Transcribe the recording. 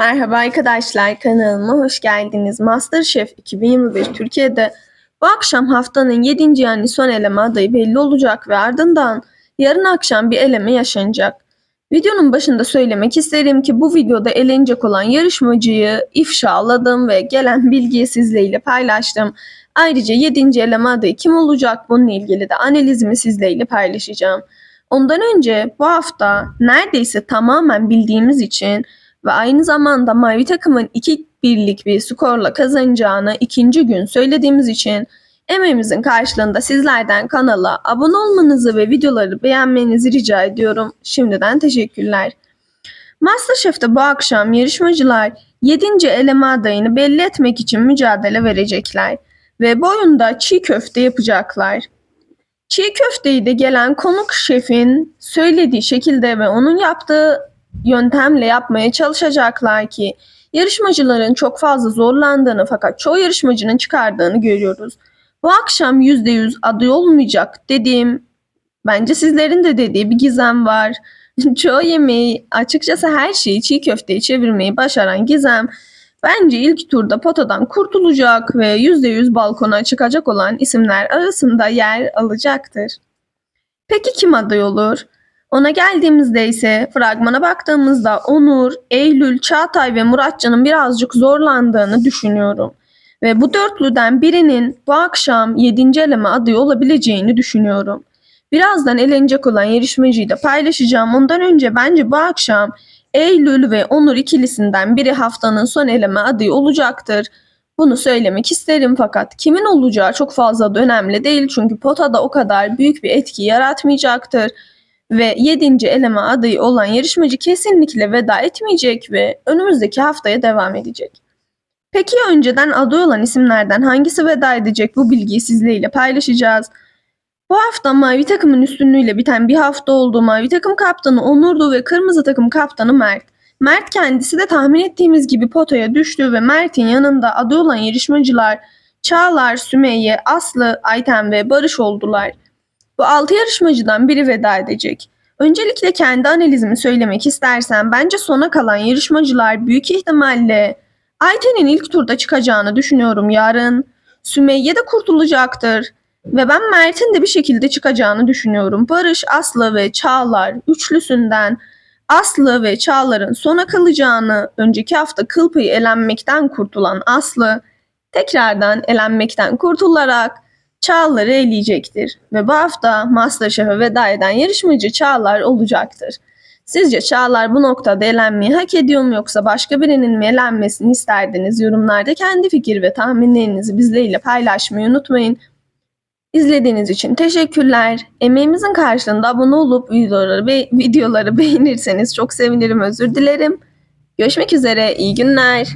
Merhaba arkadaşlar kanalıma hoş geldiniz. Masterchef 2025 Türkiye'de bu akşam haftanın 7. yani son eleme adayı belli olacak ve ardından yarın akşam bir eleme yaşanacak. Videonun başında söylemek isterim ki bu videoda elenecek olan yarışmacıyı ifşaladım ve gelen bilgiyi sizlerle paylaştım. Ayrıca 7. eleme adayı kim olacak bununla ilgili de analizimi sizlerle paylaşacağım. Ondan önce bu hafta neredeyse tamamen bildiğimiz için ve aynı zamanda mavi takımın 2 birlik bir skorla kazanacağını ikinci gün söylediğimiz için emeğimizin karşılığında sizlerden kanala abone olmanızı ve videoları beğenmenizi rica ediyorum. Şimdiden teşekkürler. Masterchef'te bu akşam yarışmacılar 7. eleme adayını belli etmek için mücadele verecekler ve bu oyunda çiğ köfte yapacaklar. Çiğ köfteyi de gelen konuk şefin söylediği şekilde ve onun yaptığı yöntemle yapmaya çalışacaklar ki yarışmacıların çok fazla zorlandığını fakat çoğu yarışmacının çıkardığını görüyoruz. Bu akşam %100 aday olmayacak dediğim, bence sizlerin de dediği bir gizem var. çoğu yemeği, açıkçası her şeyi çiğ köfteye çevirmeyi başaran gizem bence ilk turda potadan kurtulacak ve %100 balkona çıkacak olan isimler arasında yer alacaktır. Peki kim aday olur? Ona geldiğimizde ise fragmana baktığımızda Onur, Eylül, Çağatay ve Muratcan'ın birazcık zorlandığını düşünüyorum. Ve bu dörtlüden birinin bu akşam 7. eleme adayı olabileceğini düşünüyorum. Birazdan elenecek olan yarışmacıyı da paylaşacağım. Ondan önce bence bu akşam Eylül ve Onur ikilisinden biri haftanın son eleme adayı olacaktır. Bunu söylemek isterim fakat kimin olacağı çok fazla da önemli değil çünkü potada o kadar büyük bir etki yaratmayacaktır ve 7. eleme adayı olan yarışmacı kesinlikle veda etmeyecek ve önümüzdeki haftaya devam edecek. Peki önceden aday olan isimlerden hangisi veda edecek bu bilgiyi sizlerle paylaşacağız. Bu hafta mavi takımın üstünlüğüyle biten bir hafta oldu. Mavi takım kaptanı Onurdu ve kırmızı takım kaptanı Mert. Mert kendisi de tahmin ettiğimiz gibi potaya düştü ve Mert'in yanında aday olan yarışmacılar Çağlar, Sümeyye, Aslı, Ayten ve Barış oldular. Bu 6 yarışmacıdan biri veda edecek. Öncelikle kendi analizimi söylemek istersem bence sona kalan yarışmacılar büyük ihtimalle Ayten'in ilk turda çıkacağını düşünüyorum yarın. Sümeyye de kurtulacaktır. Ve ben Mert'in de bir şekilde çıkacağını düşünüyorum. Barış, Aslı ve Çağlar üçlüsünden Aslı ve Çağlar'ın sona kalacağını, önceki hafta kıl elenmekten kurtulan Aslı tekrardan elenmekten kurtularak Çağlar'ı eleyecektir ve bu hafta Masterchef'e veda eden yarışmacı Çağlar olacaktır. Sizce Çağlar bu noktada elenmeyi hak ediyor mu yoksa başka birinin mi elenmesini isterdiniz? Yorumlarda kendi fikir ve tahminlerinizi bizlerle paylaşmayı unutmayın. İzlediğiniz için teşekkürler. Emeğimizin karşılığında abone olup videoları, be videoları beğenirseniz çok sevinirim özür dilerim. Görüşmek üzere iyi günler.